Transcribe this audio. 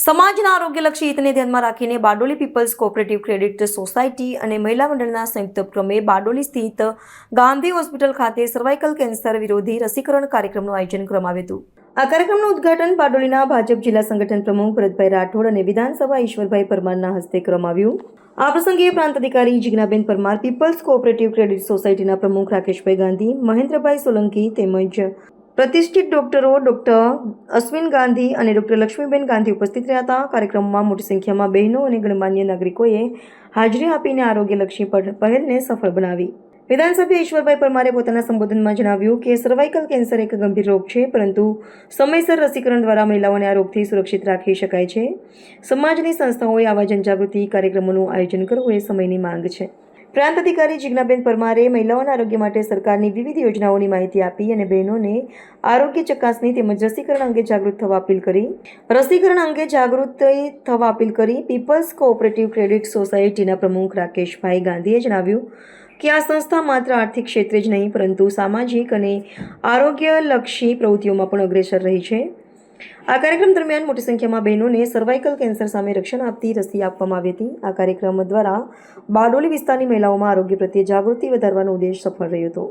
સમાજના આરોગ્યલક્ષી હિતને ધ્યાનમાં રાખીને Bardoli people's cooperative credit society અને મહિલા મંડળના સંયુક્ત ઉપક્રમે બારડોલી સ્થિત ગાંધી હોસ્પિટલ ખાતે સર્વાઇકલ કેન્સર વિરોધી રસીકરણ કાર્યક્રમનું આયોજન કરવામાં આવ્યું આ કાર્યક્રમનું ઉદ્ઘાટન બારડોલીના ભાજપ જિલ્લા સંગઠન પ્રમુખ ભરતભાઈ રાઠોડ અને વિધાનસભા ઈશ્વરભાઈ પરમારના હસ્તે કરવામાં આવ્યું. આ પ્રસંગે પ્રાંત અધિકારી જિજ્ઞાબેન પરમાર, પીપલ્સ કોઓપરેટિવ ક્રેડિટ સોસાયટીના પ્રમુખ રાકેશભાઈ ગાંધી, મહેન્દ્રભાઈ સોલંકી તેમજ પ્રતિષ્ઠિત ડોક્ટરો ડોક્ટર અશ્વિન ગાંધી અને ડોક્ટર લક્ષ્મીબેન ગાંધી ઉપસ્થિત રહ્યા હતા. કાર્યક્રમમાં મોટી સંખ્યામાં બહેનો અને ગણમાન્ય નાગરિકોએ હાજરી આપીને આરોગ્યલક્ષી પહેલને સફળ બનાવી. વિધાનસભ્ય ઈશ્વરભાઈ પરમારે પોતાના સંબોધનમાં જણાવ્યું કે સર્વાઇકલ કેન્સર એક ગંભીર રોગ છે, પરંતુ સમયસર રસીકરણ દ્વારા મહિલાઓને આ રોગથી સુરક્ષિત રાખી શકાય છે. સમાજની સંસ્થાઓએ આવા જનજાગૃતિ કાર્યક્રમોનું આયોજન કરવું એ સમયની માંગ છે. પ્રાંત અધિકારી જિજ્ઞાબેન પરમારે મહિલાઓના આરોગ્ય માટે સરકારની વિવિધ યોજનાઓની માહિતી આપી અને બહેનોને આરોગ્ય ચકાસણી તેમજ રસીકરણ અંગે જાગૃત થવા અપીલ કરી. રસીકરણ અંગે જાગૃત થવા અપીલ કરી પીપલ્સ કોઓપરેટિવ ક્રેડિટ સોસાયટીના પ્રમુખ રાકેશભાઈ ગાંધીએ જણાવ્યું કે આ સંસ્થા માત્ર આર્થિક ક્ષેત્રે જ નહીં, પરંતુ સામાજિક અને આરોગ્યલક્ષી પ્રવૃત્તિઓમાં પણ અગ્રેસર રહી છે. આ કાર્યક્રમ દરમિયાન મોટી સંખ્યામાં બહેનોને સર્વાઇકલ કેન્સર સામે રક્ષણ આપતી રસી આપવામાં આવી હતી. આ કાર્યક્રમ દ્વારા બારડોલી વિસ્તારની મહિલાઓમાં આરોગ્ય પ્રત્યે જાગૃતિ વધારવાનો ઉદ્દેશ સફળ રહ્યો હતો.